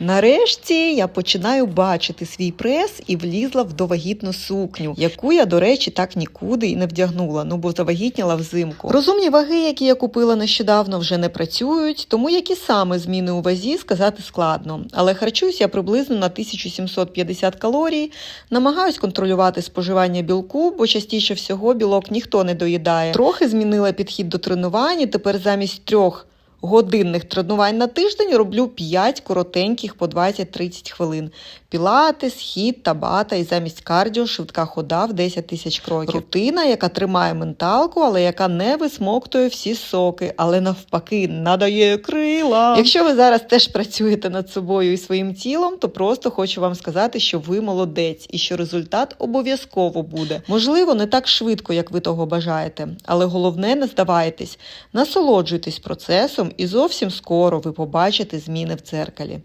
Нарешті я починаю бачити свій прес і влізла в довагітну сукню, яку я, до речі, так нікуди і не вдягнула, ну бо завагітніла взимку. Розумні ваги, які я купила нещодавно, вже не працюють, тому які саме зміни у вазі сказати складно. Але харчуюсь я приблизно на 1750 калорій, намагаюсь контролювати споживання білку, бо частіше всього білок ніхто не доїдає. Трохи змінила підхід до тренувань, і тепер замість трьох годинних тренувань на тиждень роблю 5 коротеньких по 20-30 хвилин. Пілатес, хід, табата і замість кардіо швидка хода в 10 тисяч кроків. Рутина, яка тримає менталку, але яка не висмоктує всі соки, але навпаки надає крила. Якщо ви зараз теж працюєте над собою і своїм тілом, то просто хочу вам сказати, що ви молодець і що результат обов'язково буде. Можливо, не так швидко, як ви того бажаєте, але головне не здавайтесь, насолоджуйтесь процесом, і зовсім скоро ви побачите зміни в дзеркалі.